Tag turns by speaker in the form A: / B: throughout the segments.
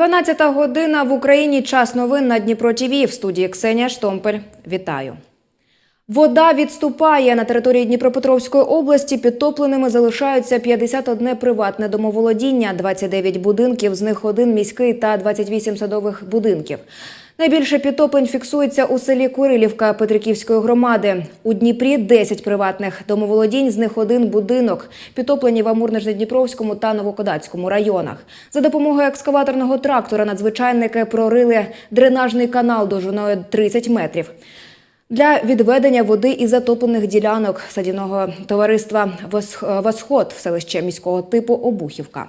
A: 12 година в Україні. Час новин на Дніпро ТІВІ. В студії Ксенія Штомпель. Вітаю. Вода відступає на території Дніпропетровської області. Підтопленими залишаються 51 приватне домоволодіння, 29 будинків, з них один міський та 28 садових будинків. Найбільше підтоплень фіксується у селі Курилівка Петриківської громади. У Дніпрі 10 приватних домоволодінь, з них один будинок. Підтоплені в Амурно-Дніпровському та Новокодацькому районах. За допомогою екскаваторного трактора надзвичайники прорили дренажний канал довжиною 30 метрів. Для відведення води із затоплених ділянок садівного товариства «Восх- Восход в селище міського типу Обухівка.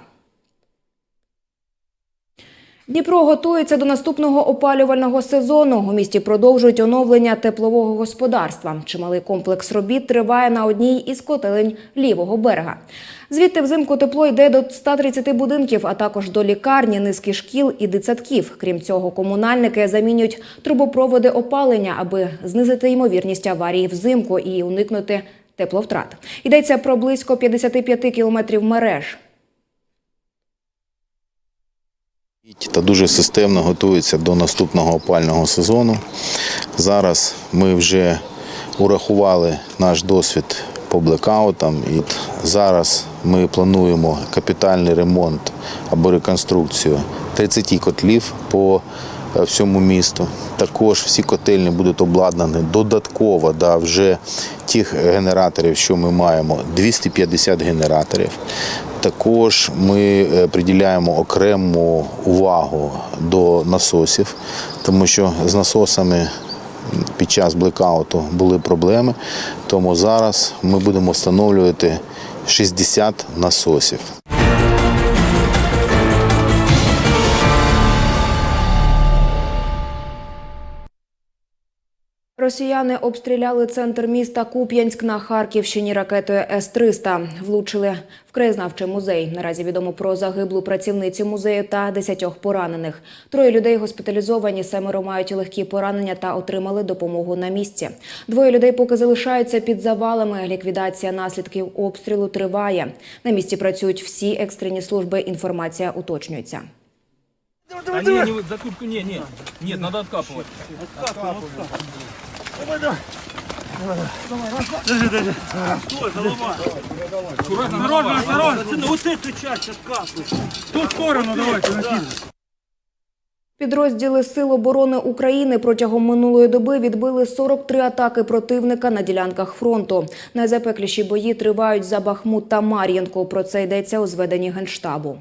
A: Дніпро готується до наступного опалювального сезону. У місті продовжують оновлення теплового господарства. Чималий комплекс робіт триває на одній із котелень лівого берега. Звідти взимку тепло йде до 130 будинків, а також до лікарні, низки шкіл і дитсадків. Крім цього, комунальники замінюють трубопроводи опалення, аби знизити ймовірність аварії взимку і уникнути тепловтрат. Йдеться про близько 55 кілометрів мереж.
B: Та дуже системно готується до наступного опального сезону. Зараз ми вже урахували наш досвід по блекаутам і зараз ми плануємо капітальний ремонт або реконструкцію 30 котлів по е, всьому місту. Також всі котельні будуть обладнані додатково да, вже тих генераторів, що ми маємо, 250 генераторів. Також ми е, приділяємо окрему увагу до насосів, тому що з насосами під час блекауту були проблеми. Тому зараз ми будемо встановлювати 60 насосів.
A: Росіяни обстріляли центр міста Куп'янськ на Харківщині ракетою С-300. Влучили в краєзнавчий музей. Наразі відомо про загиблу працівницю музею та десятьох поранених. Троє людей госпіталізовані, семеро мають легкі поранення та отримали допомогу на місці. Двоє людей поки залишаються під завалами. Ліквідація наслідків обстрілу триває. На місці працюють всі екстрені служби. Інформація уточнюється.
C: А не, не, закупку, не, не, нет, надо откапывать.
D: Осторожно, осторожно, отсюда вот эту часть откапывай. В ту сторону давайте накидывай.
A: Підрозділи Сил оборони України протягом минулої доби відбили 43 атаки противника на ділянках фронту. Найзапекліші бої тривають за Бахмут та Мар'їнку. Про це йдеться у зведенні генштабу.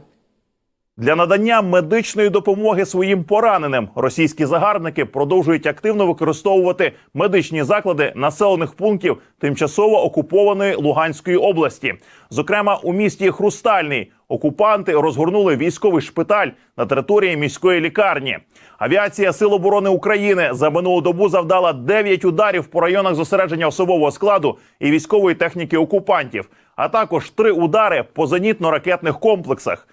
E: Для надання медичної допомоги своїм пораненим російські загарбники продовжують активно використовувати медичні заклади населених пунктів тимчасово окупованої Луганської області. Зокрема, у місті Хрустальний окупанти розгорнули військовий шпиталь на території міської лікарні. Авіація Сил оборони України за минулу добу завдала 9 ударів по районах зосередження особового складу і військової техніки окупантів, а також три удари по зенітно-ракетних комплексах.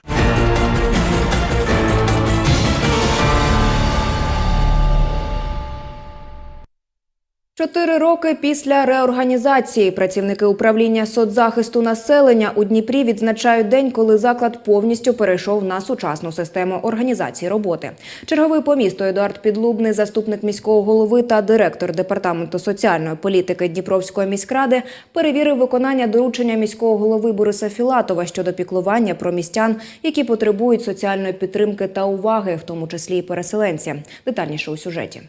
A: Чотири роки після реорганізації працівники управління соцзахисту населення у Дніпрі відзначають день, коли заклад повністю перейшов на сучасну систему організації роботи. Черговий по місту Едуард Підлубний, заступник міського голови та директор департаменту соціальної політики Дніпровської міськради, перевірив виконання доручення міського голови Бориса Філатова щодо піклування про містян, які потребують соціальної підтримки та уваги, в тому числі і переселенці. Детальніше у сюжеті.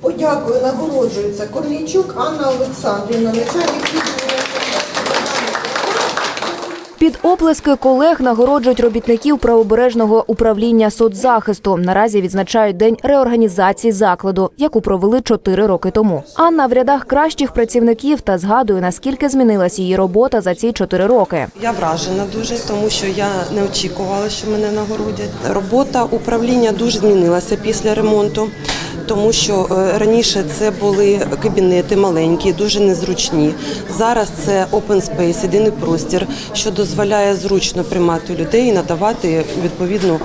F: Подякою нагороджується Корнійчук Анна Олександрівна, начальник.
A: Під оплески колег нагороджують робітників правобережного управління соцзахисту. Наразі відзначають день реорганізації закладу, яку провели чотири роки тому. Анна в рядах кращих працівників та згадує, наскільки змінилась її робота за ці чотири роки.
G: Я вражена дуже, тому що я не очікувала, що мене нагородять. Робота управління дуже змінилася після ремонту, тому що е, раніше це були кабінети маленькі, дуже незручні. Зараз це open space, єдиний простір, що дозволяє зручно приймати людей і надавати відповідну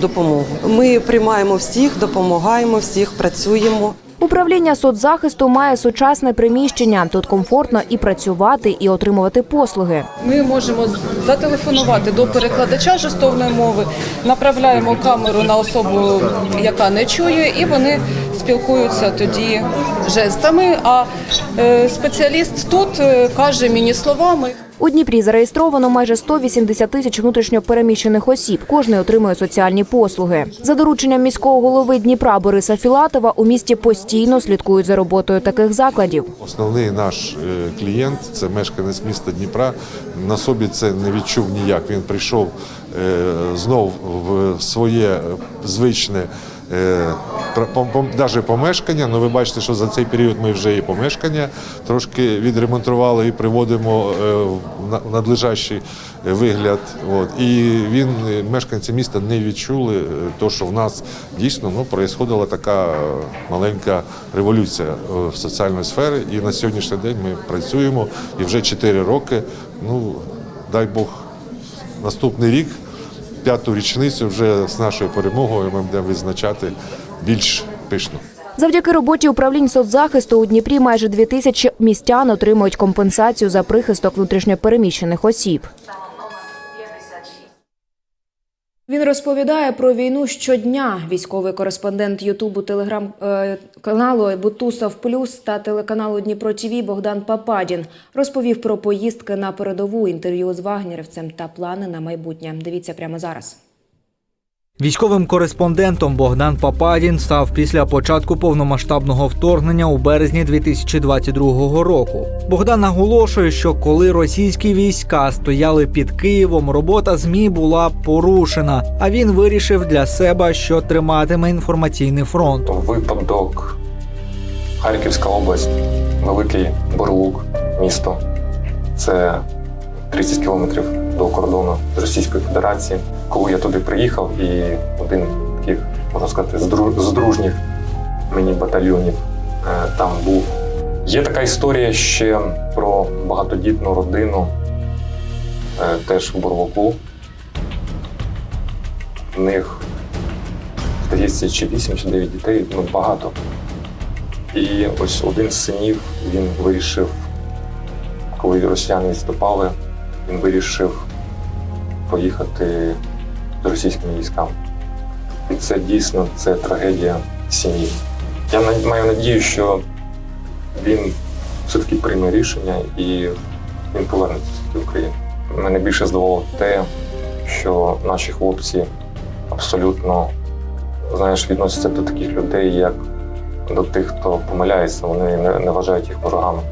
G: допомогу. Ми приймаємо всіх, допомагаємо всіх, працюємо.
A: Управління соцзахисту має сучасне приміщення. Тут комфортно і працювати, і отримувати послуги.
H: Ми можемо зателефонувати до перекладача жестовної мови, направляємо камеру на особу, яка не чує, і вони спілкуються тоді жестами. А е, спеціаліст тут е, каже мені словами.
A: У Дніпрі зареєстровано майже 180 тисяч внутрішньо переміщених осіб. Кожний отримує соціальні послуги. За дорученням міського голови Дніпра Бориса Філатова у місті постійно слідкують за роботою таких закладів.
I: Основний наш е, клієнт це мешканець міста Дніпра. На собі це не відчув ніяк. Він прийшов знов в своє звичне. Навіть помешкання, ну ви бачите, що за цей період ми вже і помешкання трошки відремонтували і приводимо е, в на- надлежащий вигляд. От. І він, е, мешканці міста не відчули, е, то, що в нас дійсно ну, проїсходила така е, маленька революція е, в соціальній сфері. І на сьогоднішній день ми працюємо і вже 4 роки. Ну, дай Бог, наступний рік, п'яту річницю вже з нашою перемогою ми будемо визначати більш пишно.
A: Завдяки роботі управлінь соцзахисту у Дніпрі майже дві тисячі містян отримують компенсацію за прихисток внутрішньопереміщених осіб. Він розповідає про війну щодня. Військовий кореспондент Ютубу телеграм-каналу Бутусов Плюс та телеканалу Дніпро ТІВІ Богдан Пападін розповів про поїздки на передову інтерв'ю з вагнерівцем та плани на майбутнє. Дивіться прямо зараз.
J: Військовим кореспондентом Богдан Пападін став після початку повномасштабного вторгнення у березні 2022 року. Богдан наголошує, що коли російські війська стояли під Києвом, робота змі була порушена. А він вирішив для себе, що триматиме інформаційний фронт.
K: Випадок Харківська область, Великий Бурлук, місто. Це 30 кілометрів до кордону з Російською Федерацією. Коли я туди приїхав, і один таких, можна сказати, з дружніх мені батальйонів е, там був. Є така історія ще про багатодітну родину, е, теж в Бурлуку. В них здається, чи 8, чи 9 дітей, ну багато. І ось один з синів він вирішив, коли росіяни відступали, він вирішив поїхати з російськими військами. І це дійсно це трагедія сім'ї. Я маю надію, що він все-таки прийме рішення і він повернеться в Україну. Мене більше здивувало те, що наші хлопці абсолютно знаєш, відносяться до таких людей, як до тих, хто помиляється, вони не, не вважають їх ворогами.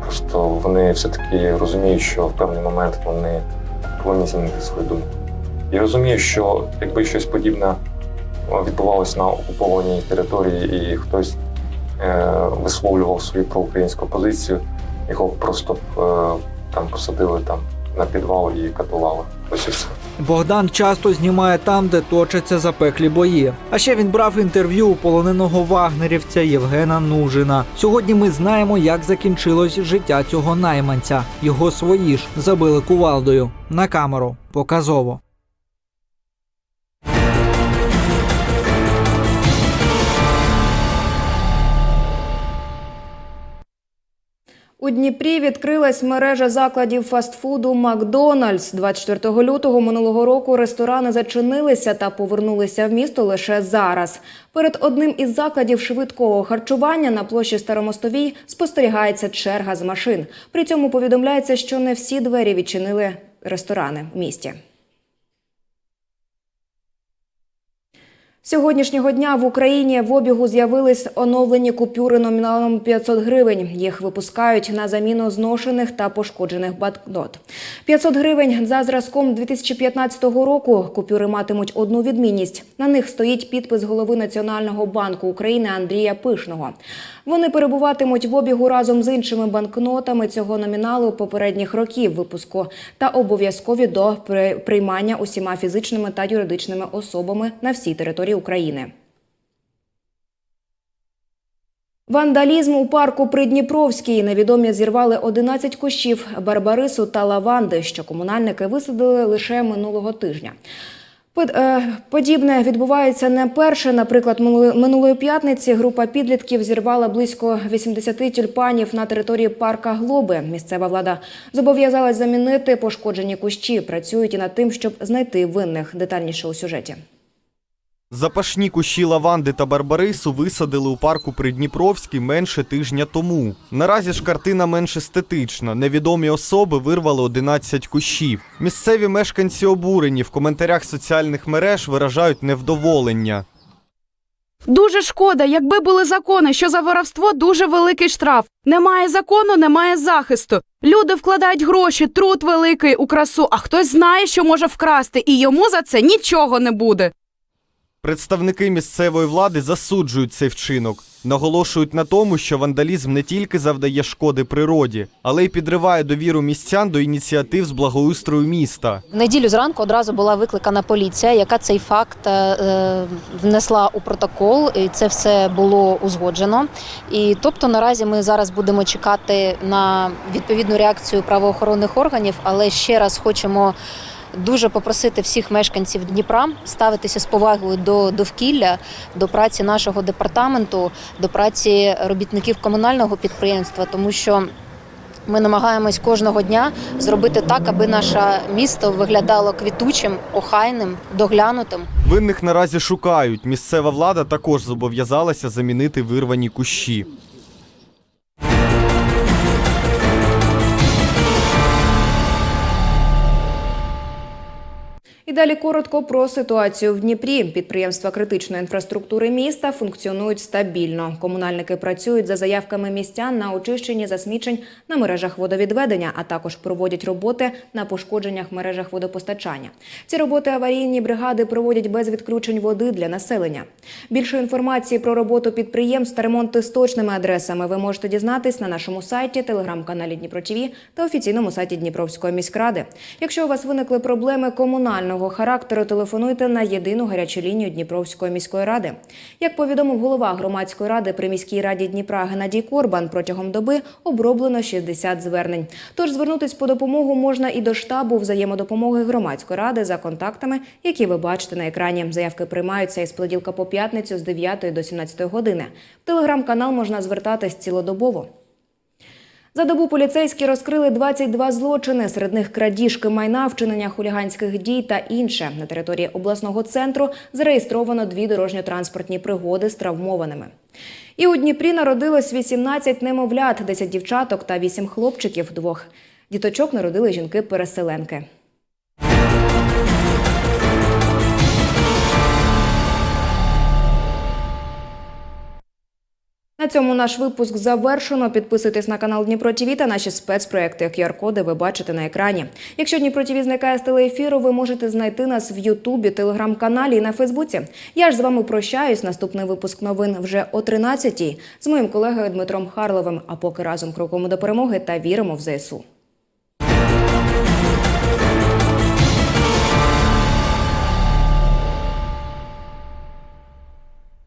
K: Просто вони все-таки розуміють, що в певний момент вони повинні змінити свою думку. І розумію, що якби щось подібне відбувалося на окупованій території, і хтось е, висловлював свою проукраїнську позицію, його просто б е, там посадили там на підвал і катували. Ось і все.
J: Богдан часто знімає там, де точаться запеклі бої. А ще він брав інтерв'ю у полоненого вагнерівця Євгена Нужина. Сьогодні ми знаємо, як закінчилось життя цього найманця. Його свої ж забили кувалдою на камеру. Показово.
A: У Дніпрі відкрилась мережа закладів фастфуду Макдональдс. 24 лютого минулого року ресторани зачинилися та повернулися в місто лише зараз. Перед одним із закладів швидкого харчування на площі Старомостовій спостерігається черга з машин. При цьому повідомляється, що не всі двері відчинили ресторани в місті. Сьогоднішнього дня в Україні в обігу з'явились оновлені купюри номіналом 500 гривень. Їх випускають на заміну зношених та пошкоджених банкнот. 500 гривень за зразком 2015 року. Купюри матимуть одну відмінність. На них стоїть підпис голови Національного банку України Андрія Пишного. Вони перебуватимуть в обігу разом з іншими банкнотами цього номіналу попередніх років випуску та обов'язкові до при- приймання усіма фізичними та юридичними особами на всій території України. Вандалізм у парку Придніпровський. Невідомі зірвали 11 кущів барбарису та лаванди, що комунальники висадили лише минулого тижня. Е, Подібне відбувається не перше. Наприклад, минулої п'ятниці група підлітків зірвала близько 80 тюльпанів на території парка Глоби. Місцева влада зобов'язалась замінити пошкоджені кущі. Працюють і над тим, щоб знайти винних. Детальніше у сюжеті.
L: Запашні кущі лаванди та барбарису висадили у парку Придніпровський менше тижня тому. Наразі ж картина менш естетична. Невідомі особи вирвали 11 кущів. Місцеві мешканці обурені в коментарях соціальних мереж виражають невдоволення.
M: Дуже шкода, якби були закони, що за воровство дуже великий штраф. Немає закону, немає захисту. Люди вкладають гроші, труд великий у красу, а хтось знає, що може вкрасти, і йому за це нічого не буде.
L: Представники місцевої влади засуджують цей вчинок. Наголошують на тому, що вандалізм не тільки завдає шкоди природі, але й підриває довіру містян до ініціатив з благоустрою міста.
N: В неділю зранку одразу була викликана поліція, яка цей факт е, внесла у протокол, і це все було узгоджено. І тобто наразі ми зараз будемо чекати на відповідну реакцію правоохоронних органів, але ще раз хочемо. Дуже попросити всіх мешканців Дніпра ставитися з повагою до довкілля, до праці нашого департаменту, до праці робітників комунального підприємства, тому що ми намагаємось кожного дня зробити так, аби наше місто виглядало квітучим, охайним, доглянутим.
L: Винних наразі шукають. Місцева влада також зобов'язалася замінити вирвані кущі.
A: Далі коротко про ситуацію в Дніпрі. Підприємства критичної інфраструктури міста функціонують стабільно. Комунальники працюють за заявками містян на очищенні засмічень на мережах водовідведення, а також проводять роботи на пошкодженнях мережах водопостачання. Ці роботи аварійні бригади проводять без відключень води для населення. Більше інформації про роботу підприємств та ремонти з точними адресами ви можете дізнатись на нашому сайті, телеграм-каналі Дніпро ТІВІ та офіційному сайті Дніпровської міськради. Якщо у вас виникли проблеми комунального характеру, телефонуйте на єдину гарячу лінію Дніпровської міської ради. Як повідомив голова громадської ради при міській раді Дніпра Геннадій Корбан, протягом доби оброблено 60 звернень. Тож звернутись по допомогу можна і до штабу взаємодопомоги громадської ради за контактами, які ви бачите на екрані. Заявки приймаються із понеділка по п'ятницю з 9 до 17 години. В телеграм-канал можна звертатись цілодобово. За добу поліцейські розкрили 22 злочини. Серед них крадіжки майна, вчинення хуліганських дій та інше. На території обласного центру зареєстровано дві дорожньо-транспортні пригоди з травмованими. І у Дніпрі народилось 18 немовлят, 10 дівчаток та 8 хлопчиків. Двох діточок народили жінки-переселенки. На цьому наш випуск завершено. Підписуйтесь на канал Дніпро ТІВІ та наші спецпроекти. QR-коди ви бачите на екрані. Якщо Дніпро ТІВІ зникає з телеефіру, ви можете знайти нас в Ютубі, телеграм-каналі і на Фейсбуці. Я ж з вами прощаюсь. Наступний випуск новин вже о 13-й з моїм колегою Дмитром Харловим. А поки разом крокуємо до перемоги та віримо в ЗСУ.